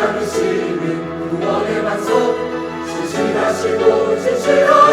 하시는 구원의 반석 신실하시고 진실하